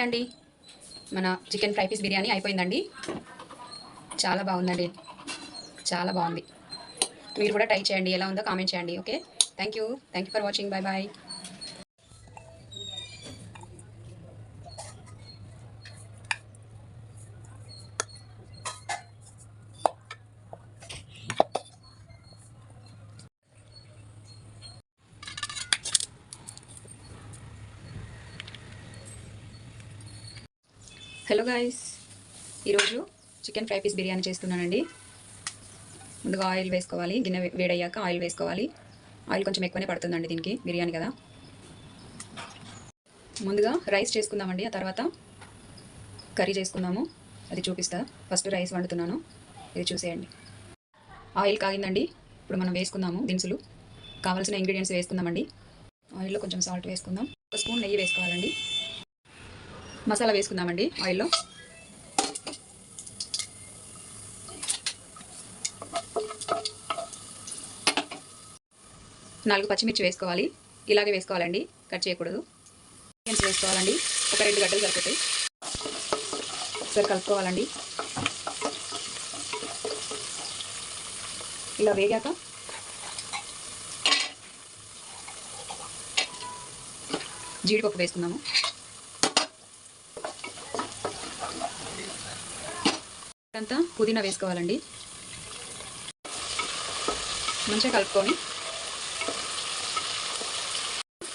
అండి. మన chicken fry piece biryani అయిపోయిందండి. చాలా బాగుందండి. చాలా బాగుంది. మీరు కూడా ట్రై చేయండి. ఎలా ఉందో కామెంట్ చేయండి. Okay? Thank you thank you for watching. Bye bye hello guys ఈరోజు చికెన్ ఫ్రై పీస్ బిర్యానీ చేస్తున్నానండి. ముందుగా ఆయిల్ వేసుకోవాలి. గిన్నె వేడయ్యాక ఆయిల్ వేసుకోవాలి. ఆయిల్ కొంచెం ఎక్కువనే పడుతుందండి దీనికి బిర్యానీ కదా. ముందుగా రైస్ చేసుకుందామండి. ఆ తర్వాత కర్రీ చేసుకుందాము. అది చూపిస్తా. ఫస్ట్ రైస్ వండుతున్నాను. ఇది చూసేయండి. ఆయిల్ కాగిందండి. ఇప్పుడు మనం వేసుకుందాము దినుసులు. కావాల్సిన ఇంగ్రీడియంట్స్ వేసుకుందామండి. ఆయిల్లో కొంచెం సాల్ట్ వేసుకుందాం. ఒక స్పూన్ నెయ్యి వేసుకోవాలండి. మసాలా వేసుకుందామండి ఆయిల్లో. నాలుగు పచ్చిమిర్చి వేసుకోవాలి ఇలాగే వేసుకోవాలండి కట్ చేయకూడదు. ఆనియన్స్ వేసుకోవాలండి ఒక రెండు గడ్డలు సరిపోతాయి ఒకసారి కలుపుకోవాలండి. ఇలా వేగాక జీడిపప్పు వేసుకుందాము. అంతా పుదీనా వేసుకోవాలండి. మంచిగా కలుపుకొని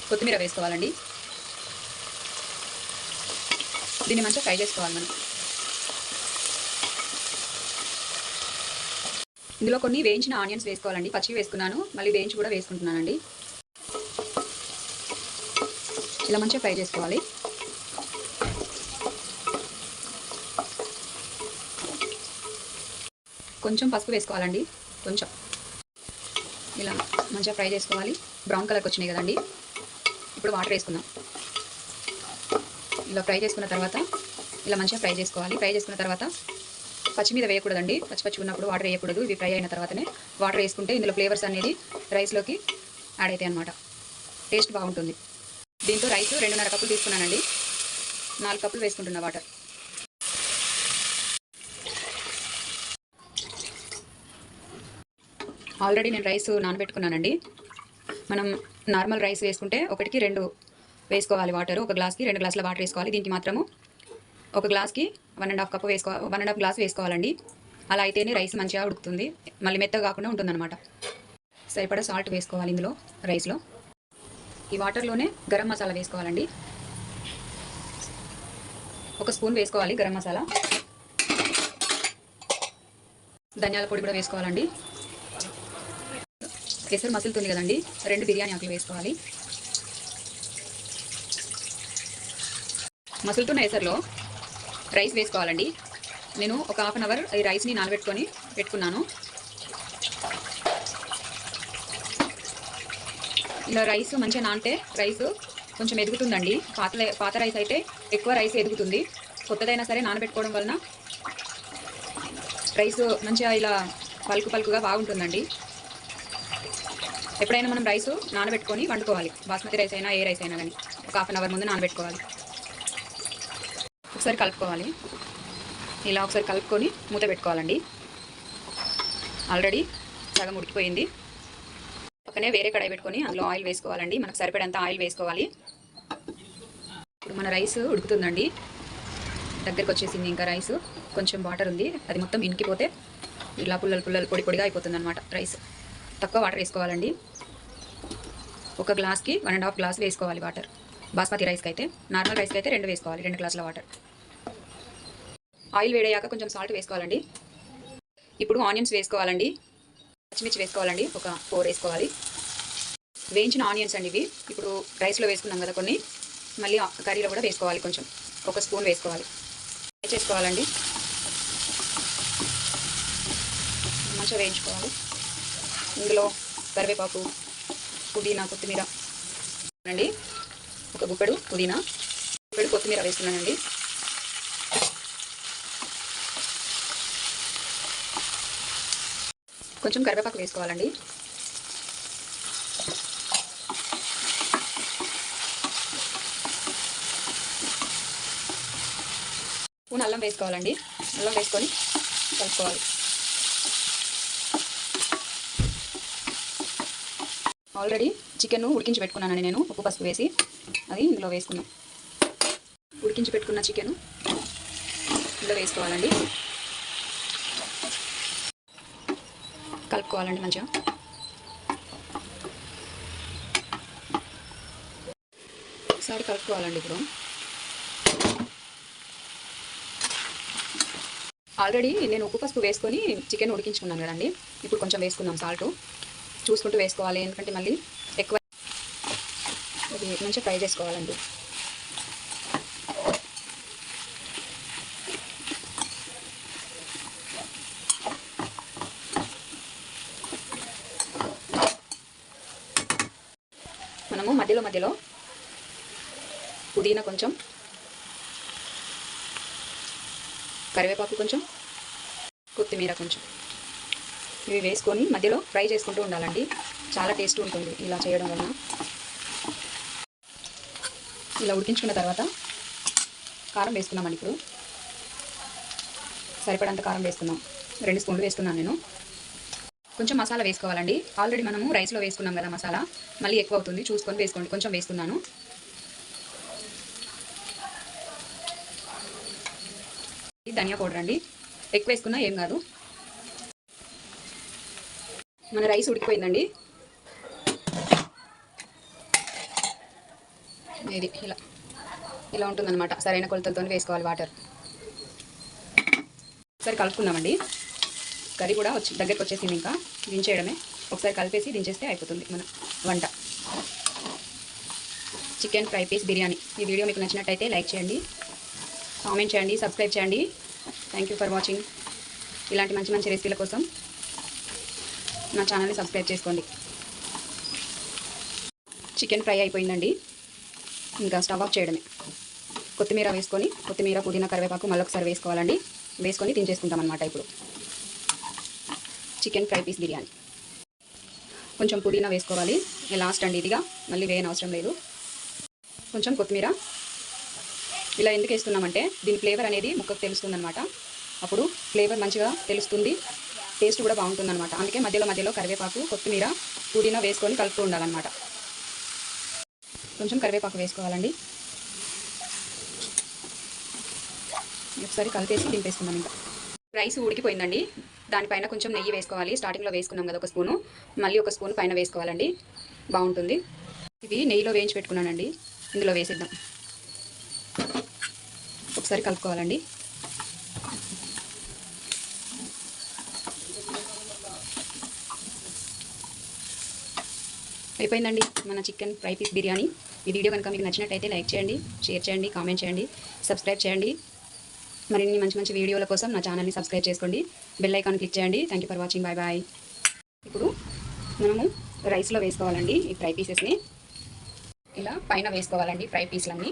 కొత్తిమీర వేసుకోవాలండి. దీన్ని మంచిగా ఫ్రై చేసుకోవాలి మనం. ఇందులో కొన్ని వేయించిన ఆనియన్స్ వేసుకోవాలండి. పచ్చి వేసుకున్నాను. మళ్ళీ వేయించి కూడా వేసుకుంటున్నానండి. ఇలా మంచిగా ఫ్రై చేసుకోవాలి. కొంచెం పసుపు వేసుకోవాలండి. కొంచెం. ఇలా మంచిగా ఫ్రై చేసుకోవాలి. బ్రౌన్ కలర్కి వచ్చినాయి కదండి. ఇప్పుడు వాటర్ వేసుకుందాం. ఇలా ఫ్రై చేసుకున్న తర్వాత ఇలా మంచిగా ఫ్రై చేసుకోవాలి. ఫ్రై చేసుకున్న తర్వాత పచ్చి మీద వేయకూడదండి. పచ్చి పచ్చి ఉన్నప్పుడు వాటర్ వేయకూడదు. ఇవి ఫ్రై అయిన తర్వాతనే వాటర్ వేసుకుంటే ఇందులో ఫ్లేవర్స్ అనేది రైస్లోకి యాడ్ అవుతాయి అనమాట టేస్ట్ బాగుంటుంది. దీంతో రైస్ రెండున్నర కప్పులు తీసుకున్నానండి. నాలుగు కప్పులు వేసుకుంటున్నా వాటర్. ఆల్రెడీ నేను రైస్ నానబెట్టుకున్నానండి. మనం నార్మల్ రైస్ వేసుకుంటే ఒకటికి రెండు వేసుకోవాలి వాటర్. ఒక గ్లాస్కి రెండు గ్లాసుల వాటర్ వేసుకోవాలి. దీనికి మాత్రము ఒక గ్లాస్కి వన్ అండ్ హాఫ్ కప్ వేసుకో వన్ అండ్ హాఫ్ గ్లాస్ వేసుకోవాలండి. అలా అయితేనే రైస్ మంచిగా ఉడుకుతుంది. మళ్ళీ మెత్తగా కాకుండా ఉంటుందన్నమాట. సరిపడా సాల్ట్ వేసుకోవాలి ఇందులో రైస్లో. ఈ వాటర్లోనే గరం మసాలా వేసుకోవాలండి. ఒక స్పూన్ వేసుకోవాలి గరం మసాలా. ధనియాల పొడి కూడా వేసుకోవాలండి. ఎసరు మసులుతుంది కదండి రెండు బిర్యానీ ఆకులు వేసుకోవాలి. మసులుతున్న ఎసర్లో రైస్ వేసుకోవాలండి. నేను ఒక హాఫ్ అన్ అవర్ ఈ రైస్ని నానబెట్టుకొని పెట్టుకున్నాను. ఇలా రైస్ మంచిగా నానితే రైస్ కొంచెం ఎదుగుతుందండి. పాత పాత రైస్ అయితే ఎక్కువ రైస్ ఎదుగుతుంది. కొత్తదైనా సరే నానబెట్టుకోవడం వలన రైస్ మంచిగా ఇలా పలుకు పలుకుగా బాగుంటుందండి. ఎప్పుడైనా మనం రైస్ నానబెట్టుకొని వండుకోవాలి. బాస్మతి రైస్ అయినా ఏ రైస్ అయినా కానీ ఒక హాఫ్ అన్ అవర్ ముందు నానబెట్టుకోవాలి. ఒకసారి కలుపుకోవాలి. ఇలా ఒకసారి కలుపుకొని మూత పెట్టుకోవాలండి. ఆల్రెడీ సగం ఉడికిపోయింది. పక్కనే వేరే కడాయి పెట్టుకొని అందులో ఆయిల్ వేసుకోవాలండి. మనకు సరిపడంత ఆయిల్ వేసుకోవాలి. ఇప్పుడు మన రైస్ ఉడుకుతుందండి. దగ్గరికి వచ్చేసింది ఇంకా రైస్. కొంచెం వాటర్ ఉంది. అది మొత్తం ఇంకిపోతే ఇలా పుల్లలు పుల్లలు పొడి పొడిగా అయిపోతుంది అనమాట రైస్. తక్కువ వాటర్ వేసుకోవాలండి. ఒక గ్లాస్కి వన్ అండ్ హాఫ్ గ్లాస్ వేసుకోవాలి వాటర్. బాస్మతి రైస్కి అయితే నార్మల్ రైస్కి అయితే రెండు వేసుకోవాలి రెండు గ్లాసుల వాటర్. ఆయిల్ వేడయ్యాక కొంచెం సాల్ట్ వేసుకోవాలండి. ఇప్పుడు ఆనియన్స్ వేసుకోవాలండి. పచ్చిమిర్చి వేసుకోవాలండి ఒక ఫోర్ వేసుకోవాలి. వేయించిన ఆనియన్స్ అండి ఇవి. ఇప్పుడు రైస్లో వేసుకున్నాం కదా కొన్ని. మళ్ళీ కర్రీలో కూడా వేసుకోవాలి కొంచెం. ఒక స్పూన్ వేసుకోవాలి. ఫ్రై చేసుకోవాలండి మంచిగా వేయించుకోవాలి. ఇందులో కరివేపాకు పుదీనా కొత్తిమీర అండి. ఒక గుప్పెడు పుదీనా. గుప్పెడు కొత్తిమీర వేస్తున్నానండి. కొంచెం కరివేపాకు వేసుకోవాలండి. స్పూన్ అల్లం వేసుకోవాలండి. అల్లం వేసుకొని కలుపుకోవాలి. ఆల్రెడీ చికెన్ ఉడికించి పెట్టుకున్నానండి నేను. ఉప్పు పసుపు వేసి అది ఇందులో వేసుకున్నాం ఉడికించి పెట్టుకున్న చికెన్ ఇందులో వేసుకోవాలండి. కలుపుకోవాలండి మంచిగా. ఒకసారి కలుపుకోవాలండి ఇప్పుడు. ఆల్రెడీ నేను ఉప్పు పసుపు వేసుకొని చికెన్ ఉడికించుకున్నాను కదండి. ఇప్పుడు కొంచెం వేసుకుందాం సాల్ట్. చూసుకుంటూ వేసుకోవాలి. ఎందుకంటే మళ్ళీ ఎక్కువ అది మంచిగా ఫ్రై చేసుకోవాలండి. మనము మధ్యలో మధ్యలో పుదీనా కొంచెం కరివేపాకు కొంచెం కొత్తిమీర కొంచెం. ఇవి వేసుకొని మధ్యలో ఫ్రై చేసుకుంటూ ఉండాలండి. చాలా టేస్ట్ ఉంటుంది ఇలా చేయడం వలన. ఇలా ఉడికించుకున్న తర్వాత కారం వేసుకున్నామండి ఇప్పుడు. సరిపడంత కారం వేసుకున్నాం రెండు స్పూన్లు వేసుకున్నాను నేను. కొంచెం మసాలా వేసుకోవాలండి. ఆల్రెడీ మనము రైస్లో వేసుకున్నాం కదా మసాలా. మళ్ళీ ఎక్కువ అవుతుంది. చూసుకొని వేసుకోండి. కొంచెం వేసుకున్నాను ధనియా పౌడర్ అండి. ఎక్కువ వేసుకున్నా ఏం కాదు. మన రైస్ ఉడికిపోయిందండి. ఇది ఇలా ఇలా ఉంటుందన్నమాట. సరైన కొలతలతో వేసుకోవాలి వాటర్. ఒకసారి కలుపుకుందామండి. కర్రీ కూడా వచ్చి దగ్గరికి వచ్చేసింది ఇంకా. దించేయడమే. ఒకసారి కలిపేసి దించేస్తే అయిపోతుంది మన వంట. Chicken fry piece biryani. ఈ వీడియో మీకు నచ్చినట్టయితే లైక్ చేయండి కామెంట్ చేయండి సబ్స్క్రైబ్ చేయండి. థ్యాంక్ యూ ఫర్ వాచింగ్ ఇలాంటి మంచి మంచి రెసిపీల కోసం నా ఛానల్ని సబ్స్క్రైబ్ చేసుకోండి. చికెన్ ఫ్రై అయిపోయిందండి. ఇంకా స్టవ్ ఆఫ్ చేయడమే. కొత్తిమీర వేసుకొని కొత్తిమీర పుదీనా కరివేపాకు మళ్ళొకసారి వేసుకోవాలండి. వేసుకొని తినేసుకుంటాం అనమాట ఇప్పుడు. Chicken fry piece biryani. కొంచెం పుదీనా వేసుకోవాలి. లాస్ట్ అండి ఇదిగా. మళ్ళీ వేయని అవసరం లేదు. కొంచెం కొత్తిమీర. ఇలా ఎందుకు వేస్తున్నామంటే దీని ఫ్లేవర్ అనేది ముక్కకు తెలుస్తుందన్నమాట. అప్పుడు ఫ్లేవర్ మంచిగా తెలుస్తుంది. టేస్ట్ కూడా బాగుంటుంది అనమాట అందుకే మధ్యలో మధ్యలో కరివేపాకు కొత్తిమీర పుదీనా వేసుకొని కలుపుతూ ఉండాలన్నమాట. కొంచెం కరివేపాకు వేసుకోవాలండి. ఒకసారి కలిపేసి దింపేసుకున్నాం ఇంకా. రైస్ ఉడికిపోయిందండి. దానిపైన కొంచెం నెయ్యి వేసుకోవాలి. స్టార్టింగ్లో వేసుకున్నాం కదా ఒక స్పూను. మళ్ళీ ఒక స్పూన్ పైన వేసుకోవాలండి. బాగుంటుంది. ఇవి నెయ్యిలో వేయించి పెట్టుకున్నానండి. ఇందులో వేసేద్దాం. ఒకసారి కలుపుకోవాలండి. అయిపోయిందండి మన చికెన్ ఫ్రై పీస్ బిర్యానీ. ఈ వీడియో కనుక మీకు నచ్చినట్టయితే లైక్ చేయండి షేర్ చేయండి కామెంట్ చేయండి సబ్స్క్రైబ్ చేయండి. మరిన్ని మంచి మంచి వీడియోల కోసం నా ఛానల్ని సబ్స్క్రైబ్ చేసుకోండి. బెల్ ఐకాన్ క్లిక్ చేయండి. Thank you for watching bye bye ఇప్పుడు మనము రైస్లో వేసుకోవాలండి ఈ ఫ్రై పీసెస్ని. ఇలా పైన వేసుకోవాలండి ఫ్రై పీస్లన్నీ.